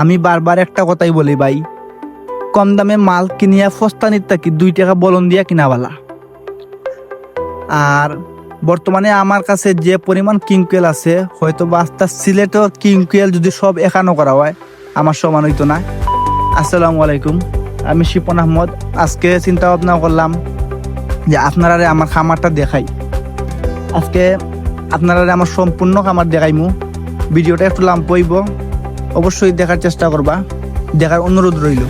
আমি বারবার একটা কথাই বলি ভাই, কম দামে মাল কিনিয়া ফস্তানির থাকি দুই টাকা বলন দিয়া কিনাবালা? আর বর্তমানে আমার কাছে যে পরিমাণ কিংকুয়েল আছে হয়তো বা আস্তে সিলেটও কিংকুয়েল যদি সব একানো করা হয়, আমার সমান হইতো না। আসসালামু আলাইকুম, আমি শিপন আহমদ। আজকে চিন্তা ভাবনা করলাম যে আপনারা আমার খামারটা দেখাই। আজকে আপনারা আমার সম্পূর্ণ খামার দেখাইমু। ভিডিওটা একটু লাম্প হইব। অবশ্যই দেখার চেষ্টা করবা। দেখার অনুরোধ রইল।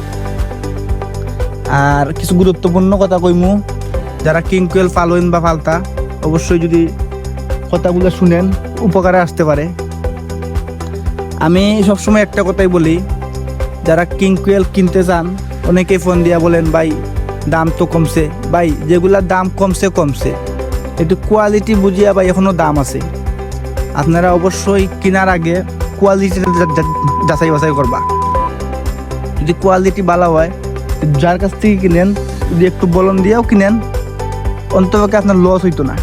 আর কিছু গুরুত্বপূর্ণ কথা কইমু। যারা কিং কিংকুয়েল ফালোইন বা ফালতা, অবশ্যই যদি কথাগুলো শুনেন, উপকারে আসতে পারে। আমি সবসময় একটা কথাই বলি, যারা কিং কিংকুয়েল কিনতে চান, অনেকেই ফোন দিয়া বলেন, ভাই, দাম তো কমছে। ভাই যেগুলার দাম কমছে কমছে। একটু কোয়ালিটি বুঝিয়া ভাই, এখনও দাম আছে। আপনারা অবশ্যই কেনার আগে কোয়ালিটি যাচাই বাছাই করবা। যদি কোয়ালিটি ভালো হয়, যার কাছ থেকে কিনেন, যদি একটু বলন দিয়েও কিনেন, অন্তপক্ষে আপনার লস হইতো না।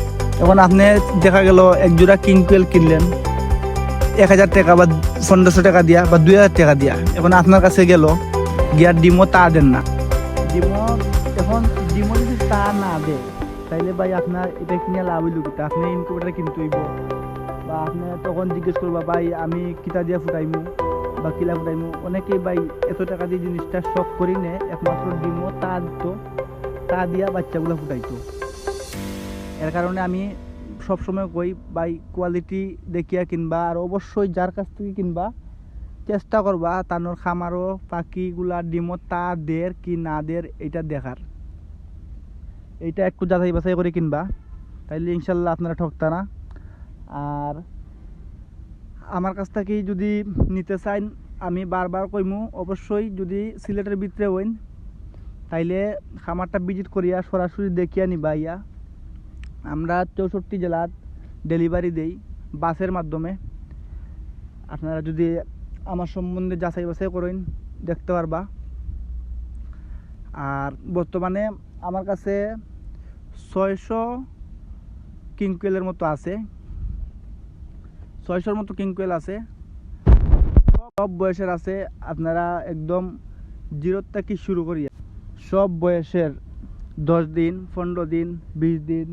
এখন আপনি দেখা গেল এক জোড়া কিংকুয়েল কিনলেন, এক হাজার টাকা বা পনেরোশো টাকা দিয়া বা দুই হাজার টাকা দিয়া। এখন আপনার কাছে গেল গিয়ার ডিমও তা দেন না। ডিমও, এখন ডিমও যদি তা না দেয়, তাইলে ভাই আপনার এটা কিনে লাভ হইল আপনি ইনকুবেটার কিনতে হইব। বা আপনি তখন জিজ্ঞেস করবা, ভাই, আমি কিতা দিয়া ফুটাইমু বা কিলা ফুটাইমু? অনেকেই, ভাই, এত টাকা দিয়ে জিনিসটা শখ করি নে, একমাত্র ডিমও তা দিত তা দিয়া বাচ্চাগুলো ফুটাইতো। এর কারণে আমি সবসময় কই বাই কোয়ালিটি দেখিয়া কিনবা আর অবশ্যই যার কাছ থেকে কিনবা, চেষ্টা করবা তানোর খামারও, পাখিগুলা ডিমও তা দের কি না দের এটা দেখার। এইটা একটু যাচাই বাছাই করে কিনবা, তাইলে ইনশাল্লাহ আপনারা ঠকতা না। আর আমার কাছ থেকে যদি নিতে চান, আমি বারবার কইমু, অবশ্যই যদি সিলেটের ভিতরে হইন, তাইলে খামারটা ভিজিট করিয়া সরাসরি দেখিয়া নিবা ইয়া। আমরা চৌষট্টি জেলার ডেলিভারি দেই বাসের মাধ্যমে। আপনারা যদি আমার সম্বন্ধে যাচাই বাছাই করেন, দেখতে পারবা। আর বর্তমানে আমার কাছে ছয়শো কিংকুয়েলের মতো আছে। ছয়শোর মতো কিংকুয়েল আছে। সব বয়সের আছে, আপনারা একদম জিরোর থেকে শুরু করি সব বয়সের দশ দিন, পনেরো দিন, বিশ দিন,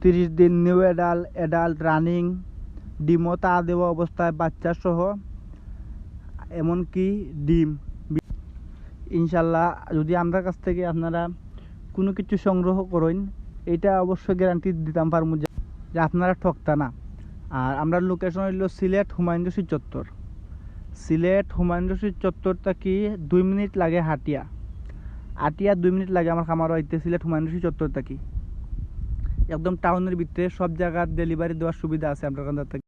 তিরিশ দিন নিউ অ্যাডাল অ্যাডাল্ট রানিং ডিমও তা দেওয়া অবস্থায় বাচ্চা সহ, এমনকি ডিম। ইনশাল্লাহ যদি আমরা কাছ থেকে আপনারা কোনো কিছু সংগ্রহ করেন, এটা অবশ্যই গ্যারান্টি দিতাম পারব যে যে আপনারা ঠকতা না। আর আমরা লোকেশন হইল সিলেট হুমায়ুন রশিদ চত্বর। সিলেট হুমায়ুন রশিদ চত্বরটা কি? দুই মিনিট লাগে হাটিয়া। হাটিয়া দুই মিনিট লাগে আমার খামার হইতে। সিলেট হুমায়ুন রশিদ চত্বর থাকি একদম টাউনের ভিতরে সব জায়গার ডেলিভারি দেওয়ার সুবিধা আছে আপনার কাছে।